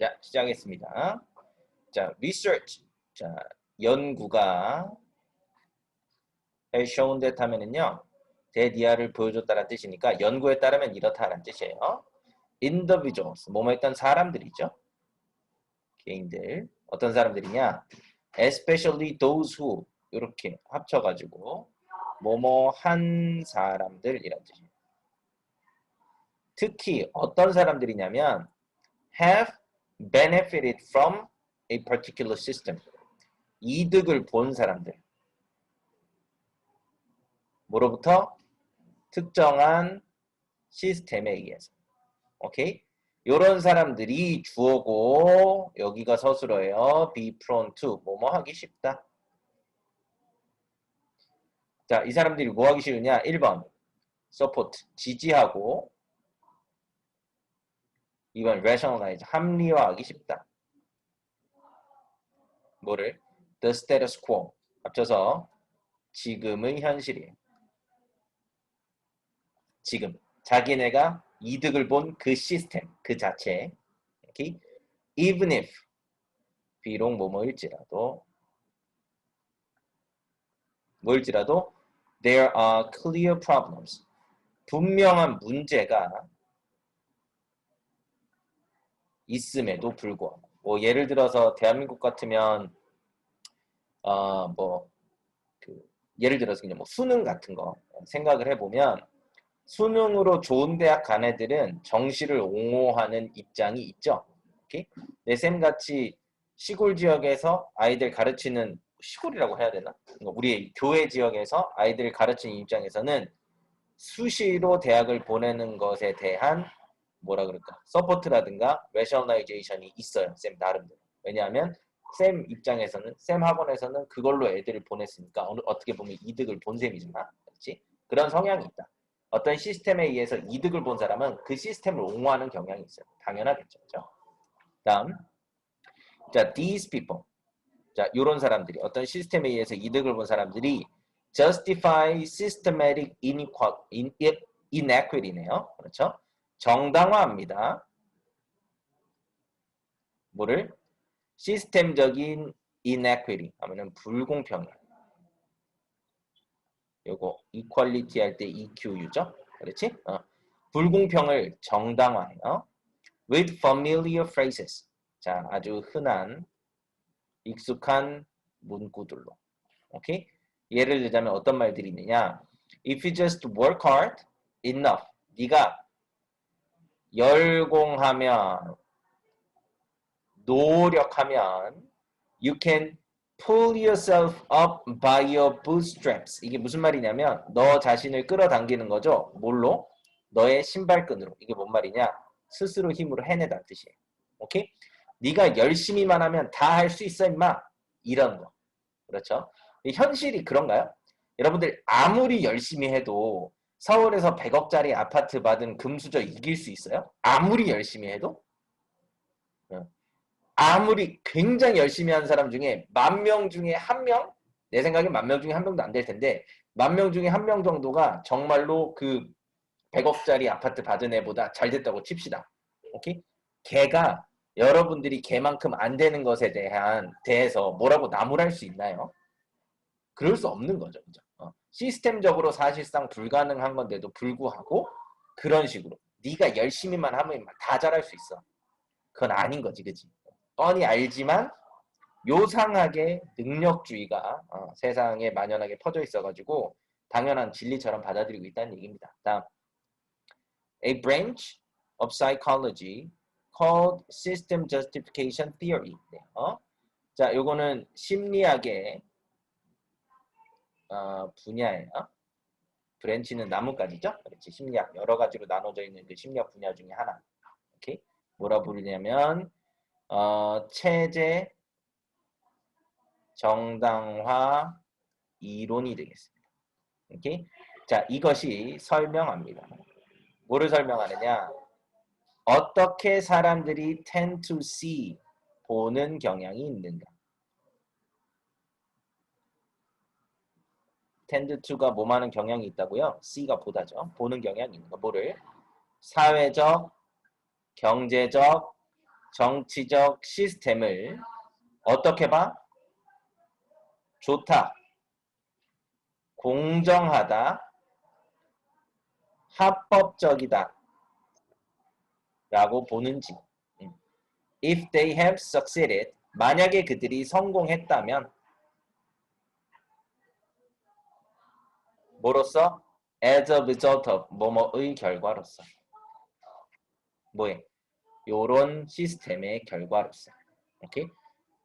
자, 시작하겠습니다. 자, research. 자, 연구가 has shown that 하면은요. 대디아를 보여줬다는 뜻이니까 연구에 따르면 이렇다는 뜻이에요. individuals. 뭐뭐 했던 사람들이죠. 개인들. 어떤 사람들이냐? especially those who 이렇게 합쳐가지고 뭐뭐 한 사람들이란 뜻이에요. 특히 어떤 사람들이냐면 have benefited from a particular system. 이득을 본 사람들. 뭐로부터? 특정한 시스템에 의해서. 오케이? 요런 사람들이 주어고 여기가 서술어예요. be prone to 뭐뭐 하기 쉽다. 자, 이 사람들이 뭐 하기 쉬우냐? 1번 support 지지하고 2번 rationalize 합리화하기 쉽다. 뭐를? the status quo 합쳐서 지금의 현실이에요. 지금 자기네가 이득을 본 그 시스템 그 자체 okay? even if 비록 뭐뭐일지라도 뭐일지라도 there are clear problems 분명한 문제가 있음에도 불구하고 뭐 예를 들어서 대한민국 같으면 어뭐 그 예를 들어서 그냥 뭐 수능 같은 거 생각을 해보면 수능으로 좋은 대학 간 애들은 정시를 옹호하는 입장이 있죠. 내쌤 같이 시골 지역에서 아이들 가르치는 시골이라고 해야 되나? 우리 교회 지역에서 아이들을 가르치는 입장에서는 수시로 대학을 보내는 것에 대한 뭐라 그럴까? 서포트라든가 레셔널라이제이션이 있어요. 쌤 나름대로. 왜냐하면 쌤 입장에서는 쌤 학원에서는 그걸로 애들을 보냈으니까 어느, 어떻게 보면 이득을 본 셈이잖아. 그렇지? 그런 성향이 있다. 어떤 시스템에 의해서 이득을 본 사람은 그 시스템을 옹호하는 경향이 있어요. 당연하겠죠. 그죠? 다음. 자, these people. 자, 요런 사람들이 어떤 시스템에 의해서 이득을 본 사람들이 justify systematic inequity네요. 그렇죠? 정당화합니다. 뭐를? 시스템적인 inequity 하면은 불공평이. 요거 equality 할 때 EQU죠? 그렇지? 어. 불공평을 정당화해요. with familiar phrases. 자, 아주 흔한 익숙한 문구들로. 오케이? 예를 들자면 어떤 말들이 있느냐? If you just work hard enough. 네가 열공하면 노력하면 you can pull yourself up by your bootstraps. 이게 무슨 말이냐면 너 자신을 끌어당기는 거죠. 뭘로? 너의 신발끈으로. 이게 뭔 말이냐? 스스로 힘으로 해내다 뜻이에요. 오케이? 네가 열심히만 하면 다 할 수 있어 임마. 이런 거. 그렇죠? 현실이 그런가요? 여러분들 아무리 열심히 해도 서울에서 100억짜리 아파트 받은 금수저 이길 수 있어요? 아무리 열심히 해도? 아무리 굉장히 열심히 한 사람 중에 만 명 중에 한 명? 내 생각에 만명 중에 한 명도 안 될 텐데 만 명 중에 한 명 정도가 정말로 그 100억짜리 아파트 받은 애보다 잘 됐다고 칩시다. 오케이? 걔가 여러분들이 걔만큼 안 되는 것에 대한 대해서 뭐라고 나무랄 수 있나요? 그럴 수 없는 거죠. 그죠? 어. 시스템적으로 사실상 불가능한 건데도 불구하고 그런 식으로 네가 열심히만 하면 다 잘할 수 있어. 그건 아닌 거지, 그지? 뻔히 알지만 요상하게 능력주의가 어, 세상에 만연하게 퍼져 있어가지고 당연한 진리처럼 받아들이고 있다는 얘기입니다. 다음, a branch of psychology called system justification theory. 네, 어? 자, 요거는 심리학의 어, 분야예요. 브랜치는 나뭇가지죠? 그렇지. 심리학 여러 가지로 나눠져 있는 그 심리학 분야 중에 하나. 오케이? 뭐라 부르냐면 어, 체제 정당화 이론이 되겠습니다. 오케이? 자, 이것이 설명합니다. 뭐를 설명하느냐? 어떻게 사람들이 tend to see 보는 경향이 있는가? Tend to가 뭐하는 경향이 있다고요? C가 보다죠. 보는 경향이 있는 거. 뭐를? 사회적, 경제적, 정치적 시스템을 어떻게 봐? 좋다. 공정하다. 합법적이다. 라고 보는지. 음. If they have succeeded, 만약에 그들이 성공했다면 뭐로써? As a result of 뭐뭐의 결과로서. 뭐에? 요런 시스템의 결과로서. 오케이?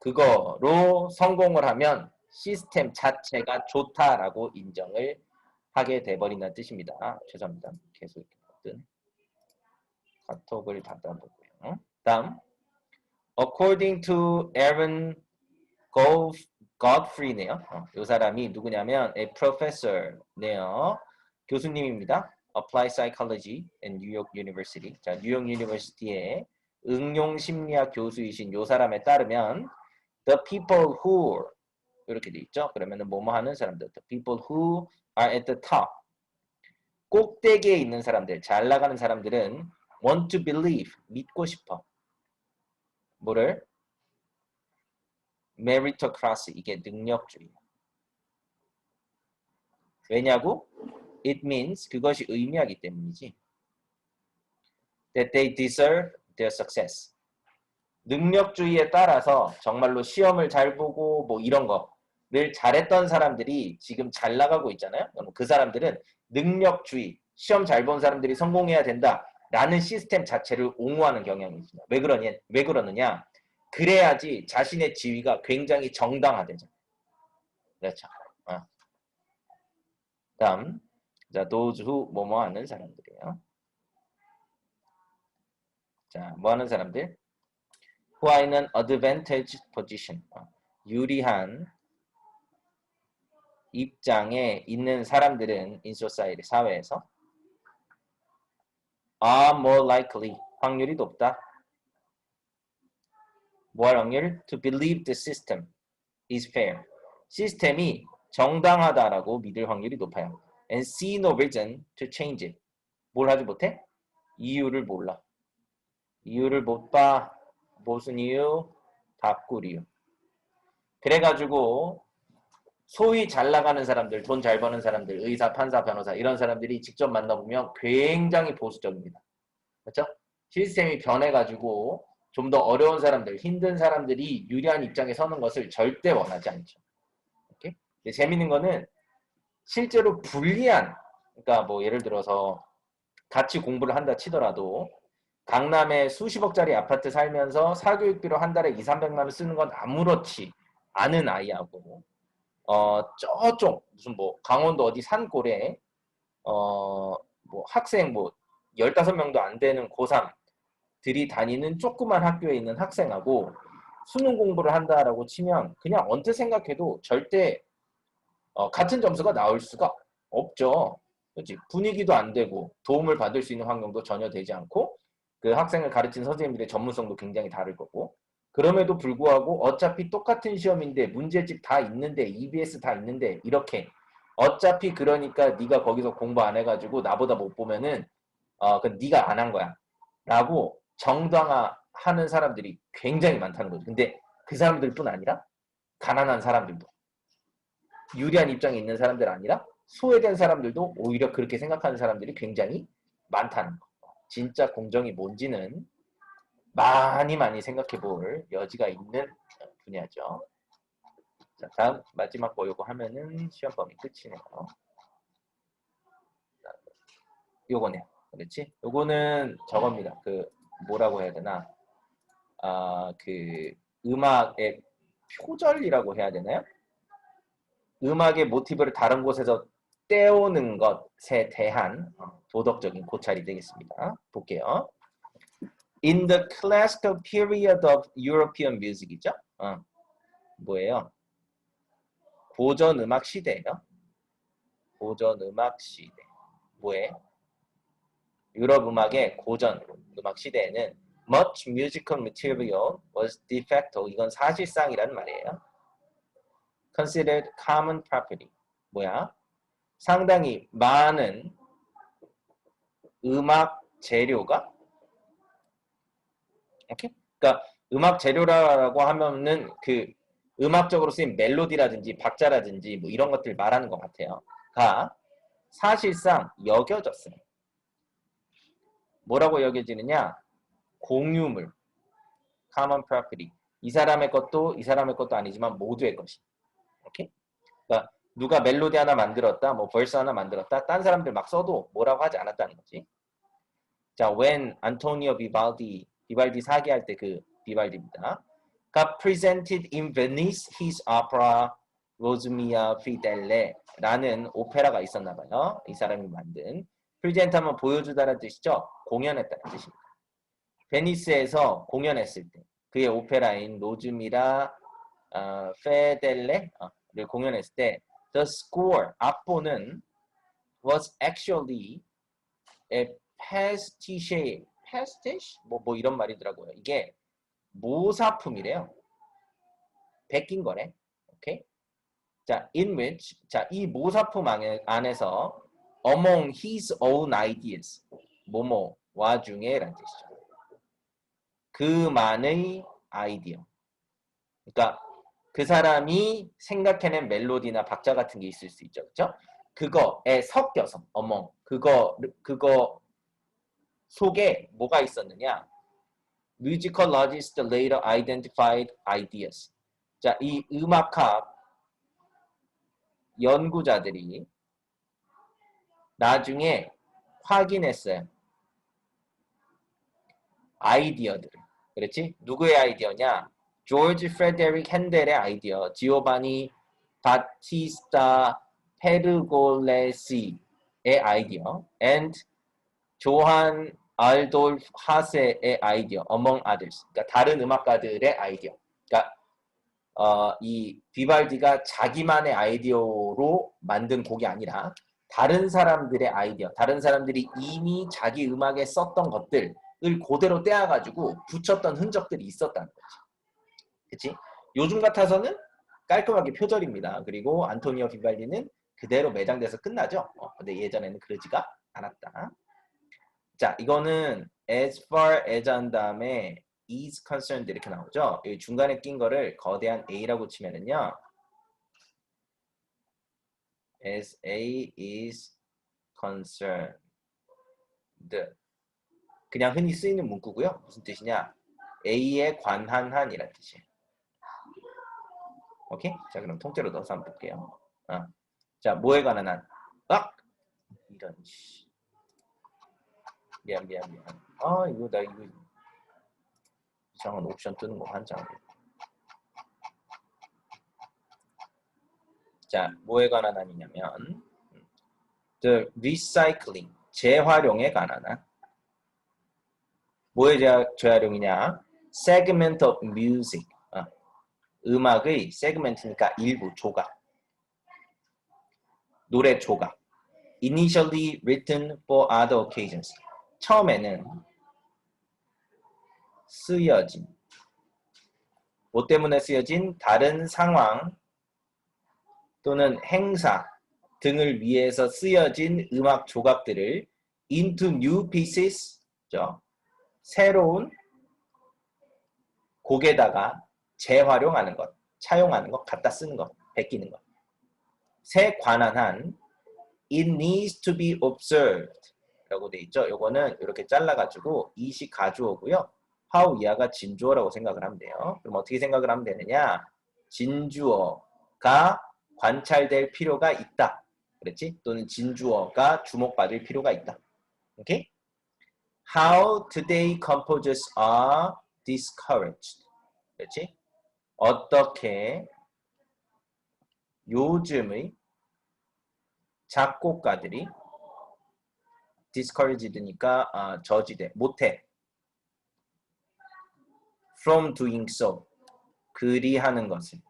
그거로 성공을 하면 시스템 자체가 좋다라고 인정을 하게 돼버린다는 뜻입니다. 아, 죄송합니다. 계속 뜬 카톡을 닫아보고요. 다음 According to Aaron Godfrey네요. 어, 이 사람이 누구냐면 a professor네요. 교수님입니다. Applied Psychology in New York University. 자, 뉴욕 유니버시티의 응용 심리학 교수이신 이 사람에 따르면 the people who 이렇게 돼 있죠. 그러면은 뭐뭐 하는 사람들 the people who are at the top 꼭대기에 있는 사람들, 잘 나가는 사람들은 want to believe 믿고 싶어. 뭐를? Meritocracy 이게 능력주의. 왜냐고? It means 그것이 의미하기 때문이지. That they deserve their success. 능력주의에 따라서 정말로 시험을 잘 보고 뭐 이런 거를 잘했던 사람들이 지금 잘 나가고 있잖아요. 그 사람들은 능력주의, 시험 잘 본 사람들이 성공해야 된다라는 시스템 자체를 옹호하는 경향이 있습니다. 왜 그러냐? 왜 그러느냐? 그래야지 자신의 지위가 굉장히 정당화되죠. 그렇죠. 어. 다음, 자, who 뭐뭐 하는 사람들이에요. 자, 뭐 하는 사람들? who are in an advantage position. 어, 유리한 입장에 있는 사람들은 in society, 사회에서 are more likely, 확률이 높다. 뭐할 확률? To believe the system is fair. 시스템이 정당하다라고 믿을 확률이 높아요. And see no reason to change it. 뭘 하지 못해? 이유를 몰라. 이유를 못 봐. 무슨 이유? 바꿀 이유. 그래가지고 소위 잘 나가는 사람들, 돈 잘 버는 사람들, 의사, 판사, 변호사 이런 사람들이 직접 만나보면 굉장히 보수적입니다. 그렇죠? 시스템이 변해가지고 좀 더 어려운 사람들, 힘든 사람들이 유리한 입장에 서는 것을 절대 원하지 않죠. 오케이? 재밌는 거는 실제로 불리한, 그러니까 뭐 예를 들어서 같이 공부를 한다 치더라도 강남에 수십억짜리 아파트 살면서 사교육비로 한 달에 2, 300만 원 쓰는 건 아무렇지 않은 아이하고 어 저쪽 무슨 뭐 강원도 어디 산골에 어 뭐 학생 뭐 15명도 안 되는 고3 들이 다니는 조그만 학교에 있는 학생하고 수능 공부를 한다라고 치면 그냥 언뜻 생각해도 절대 어, 같은 점수가 나올 수가 없죠. 그렇지? 분위기도 안 되고 도움을 받을 수 있는 환경도 전혀 되지 않고 그 학생을 가르친 선생님들의 전문성도 굉장히 다를 거고 그럼에도 불구하고 어차피 똑같은 시험인데 문제집 다 있는데 EBS 다 있는데 이렇게 어차피 그러니까 네가 거기서 공부 안 해가지고 나보다 못 보면은 어, 그 네가 안 한 거야 라고 정당화하는 사람들이 굉장히 많다는 거죠. 근데 그 사람들뿐 아니라 가난한 사람들도 유리한 입장에 있는 사람들 아니라 소외된 사람들도 오히려 그렇게 생각하는 사람들이 굉장히 많다는 거. 진짜 공정이 뭔지는 많이 많이 생각해 볼 여지가 있는 분야죠. 자, 다음 마지막 거 요거 하면은 시험 범위 끝이네요. 요거네. 그렇지? 요거는 저겁니다. 그 뭐라고 해야 되나? 아, 그 음악의 표절이라고 해야 되나요? 음악의 모티브를 다른 곳에서 떼오는 것에 대한 도덕적인 고찰이 되겠습니다. 볼게요. In the classical period of European music이죠. 어, 뭐예요? 고전 음악 시대예요. 고전 음악 시대. 뭐예요? 유럽 음악의 고전 음악 시대에는 much musical material was de facto 이건 사실상이란 말이에요. considered common property. 뭐야? 상당히 많은 음악 재료가 오케이? 그러니까 음악 재료라고 하면은 그 음악적으로 쓰인 멜로디라든지 박자라든지 뭐 이런 것들 말하는 것 같아요. 가 사실상 여겨졌어요. 뭐라고 여겨지느냐? 공유물, common property. 이 사람의 것도 이 사람의 것도 아니지만 모두의 것이. 오케이? 그러니까 누가 멜로디 하나 만들었다, 뭐 벌스 하나 만들었다, 딴 사람들 막 써도 뭐라고 하지 않았다는 거지. 자, when 안토니오 비발디, 비발디 사기할 때 그 비발디입니다. 가 presented in Venice his opera Rosamia Fidelle라는 오페라가 있었나 봐요. 이 사람이 만든. 프리젠트 하면 보여주다라는 뜻이죠. 공연했다는 뜻입니다. 베니스에서 공연했을 때 그의 오페라인 로즈미라 어, 페델레를 공연했을 때 the score 악보는 was actually a pastiche pastiche 뭐, 뭐 이런 말이더라고요. 이게 모사품이래요. 베낀 거래. 오케이? 자, in which 자, 이 모사품 안에, 안에서 among his own ideas 뭐뭐 와 중에 라는 뜻이죠. 그만의 아이디어. 그러니까 그 사람이 생각해낸 멜로디나 박자 같은 게 있을 수 있죠. 그렇죠? 그거에 섞여서 어머 그거 그거 속에 뭐가 있었느냐? Musicologists later identified ideas. 자, 이 음악학 연구자들이 나중에 확인했어요. 아이디어들을. 그렇지? 누구의 아이디어냐? 조지 프레데릭 핸델의 아이디어, 지오바니 바티스타 페르골레시의 아이디어, and 조한 알돌프 하세의 아이디어, among others. 그러니까 다른 음악가들의 아이디어. 그러니까 어, 이 비발디가 자기만의 아이디어로 만든 곡이 아니라 다른 사람들의 아이디어, 다른 사람들이 이미 자기 음악에 썼던 것들을 그대로 떼어가지고 붙였던 흔적들이 있었다는 거지. 그치? 요즘 같아서는 깔끔하게 표절입니다. 그리고 안토니오 비발디는 그대로 매장돼서 끝나죠. 어, 근데 예전에는 그러지가 않았다. 자, 이거는 as far as 한 다음에 is concerned 이렇게 나오죠. 여기 중간에 낀 거를 거대한 A라고 치면은요. As A is concerned. 그냥 흔히 쓰이는 문구고요. 무슨 뜻이냐? A에 관한 한이란 뜻이에요. 오케이? 자, 그럼 통째로 넣어서 한번 볼게요. 어. 자, 뭐에 관한 한? 악! 이런 씨. 미안, 미안, 미안. 아, 이거 나 이거 이상한 옵션 뜨는 거 한장. 자, 뭐에 관한 한이냐면 the recycling, 재활용에 관한 한. 뭐의 재활용이냐? segment of music, 어. 음악의 segment니까 일부, 조각. 노래 조각. initially written for other occasions. 처음에는 쓰여진 뭐 때문에 쓰여진 다른 상황 또는 행사 등을 위해서 쓰여진 음악 조각들을 into new pieces 새로운 곡에다가 재활용하는 것, 차용하는 것, 갖다 쓰는 것, 베끼는 것. 새 관한 한 it needs to be observed 라고 돼 있죠. 요거는 이렇게 잘라가지고 이식 가주어고요. how 이하가 진주어라고 생각을 하면 돼요. 그럼 어떻게 생각을 하면 되느냐? 진주어가 관찰될 필요가 있다. 그렇지? 또는 진주어가 주목받을 필요가 있다. 오케이? How today composers are discouraged. 그렇지? 어떻게 요즘의 작곡가들이 discouraged니까 아, 저지돼 못해 from doing so 그리하는 것을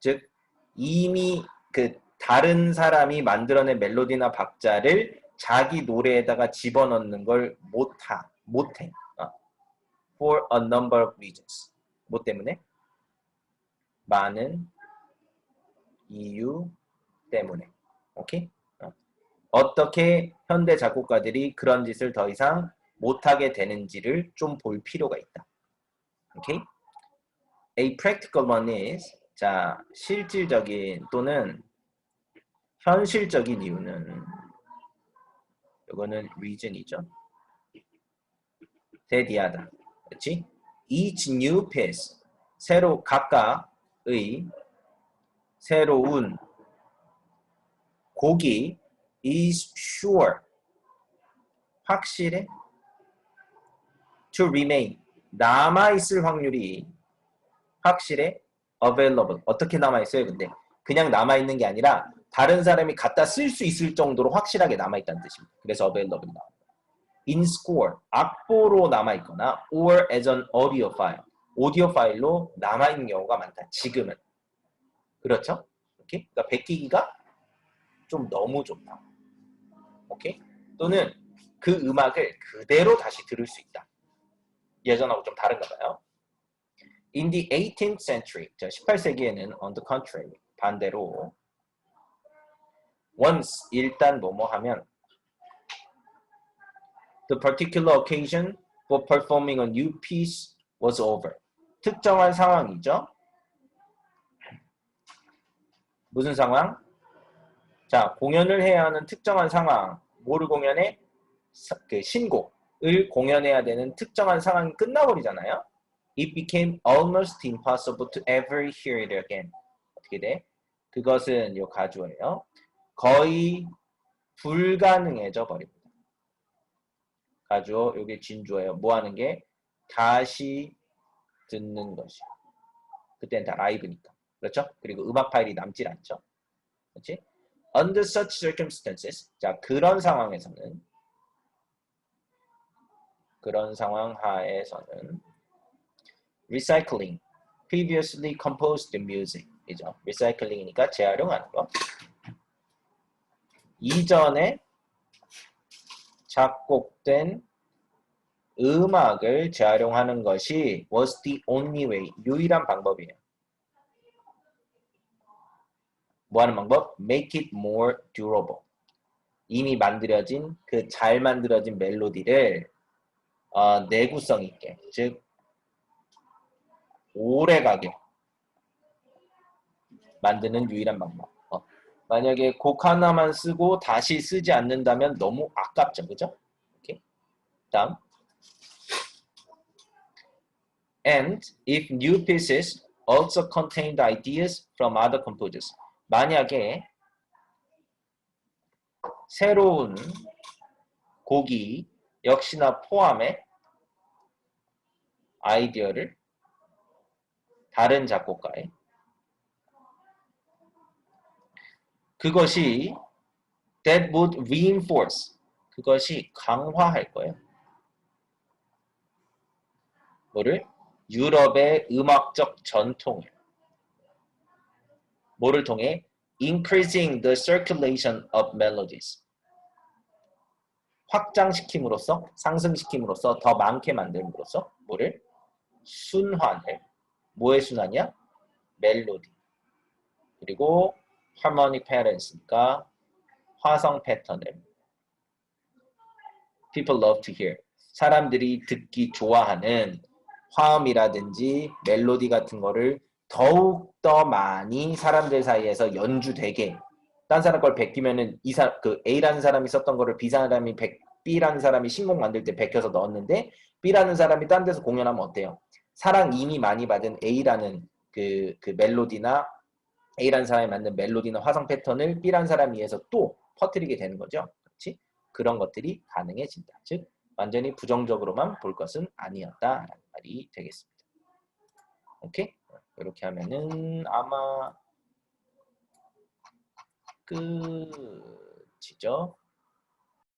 즉 이미 그 다른 사람이 만들어낸 멜로디나 박자를 자기 노래에다가 집어넣는 걸 못하 못해 어. for a number of reasons 뭐 때문에 많은 이유 때문에 오케이 어. 어떻게 현대 작곡가들이 그런 짓을 더 이상 못하게 되는지를 좀 볼 필요가 있다. 오케이? A practical one is 자 실질적인 또는 현실적인 이유는 이거는 reason이죠. 대디하다. 그렇지? Each new piece 새로 각각의 새로운 곡이 is sure 확실해 to remain 남아 있을 확률이 확실해 available 어떻게 남아 있어요 근데? 그냥 남아 있는 게 아니라 다른 사람이 갖다 쓸 수 있을 정도로 확실하게 남아 있다는 뜻입니다. 그래서 available 나옵니다. In score 악보로 남아 있거나 or as an audio file 오디오 파일로 남아 있는 경우가 많다. 지금은. 그렇죠? 오케이? 그러니까 베끼기가 좀 너무 좋다. 오케이? 또는 그 음악을 그대로 다시 들을 수 있다. 예전하고 좀 다른가 봐요. In the 18th century, 자 18세기에는 on the contrary, 반대로 once 일단 뭐뭐 하면 the particular occasion for performing a new piece was over. 특정한 상황이죠. 무슨 상황? 자, 공연을 해야 하는 특정한 상황. 공연해? 사- 그 신곡을 공연해야 되는 특정한 상황이 끝나버리잖아요. It became almost impossible to ever hear it again. 어떻게 돼? 그것은 요 가주어예요. 거의 불가능해져 버립니다. 가주어 요게 진주어예요. 뭐 하는 게 다시 듣는 것이요. 그때는 다 라이브니까. 그렇죠? 그리고 음악 파일이 남질 않죠. 그렇지? Under such circumstances, 자 그런 상황에서는 그런 상황 하에서는 recycling, previously composed music이죠. recycling이니까 재활용하는 거. 이전에 작곡된 음악을 재활용하는 것이 was the only way, 유일한 방법이에요. 뭐 하는 방법? make it more durable. 이미 만들어진 그 잘 만들어진 멜로디를 어, 내구성 있게, 즉 오래가게 만드는 유일한 방법. 어, 만약에 곡 하나만 쓰고 다시 쓰지 않는다면 너무 아깝죠, 그죠? 다음. And if new pieces also contained ideas from other composers. 만약에 새로운 곡이 역시나 포함해 아이디어를 다른 작곡가의 그것이 that would reinforce 그것이 강화할 거예요. 뭐를? 유럽의 음악적 전통을 뭐를 통해? increasing the circulation of melodies 확장시킴으로써 상승시킴으로써 더 많게 만듦으로써 뭐를? 순환을 뭐의 순환이야? 멜로디 그리고 harmonic patterns니까 화성 패턴을 people love to hear 사람들이 듣기 좋아하는 화음이라든지 멜로디 같은 거를 더욱 더 많이 사람들 사이에서 연주되게 딴 사람 걸 베끼면은 이사 그 A라는 사람이 썼던 거를 B 사람이 백 B라는 사람이 신곡 만들 때 베껴서 넣었는데 B라는 사람이 딴 데서 공연하면 어때요? 사랑 이미 많이 받은 A라는 그, 그 멜로디나 A라는 사람이 만든 멜로디나 화성 패턴을 B라는 사람에 의해서 또 퍼뜨리게 되는 거죠. 그렇지? 그런 것들이 가능해진다. 즉 완전히 부정적으로만 볼 것은 아니었다라는 말이 되겠습니다. 오케이? 이렇게 하면은 아마 끝이죠.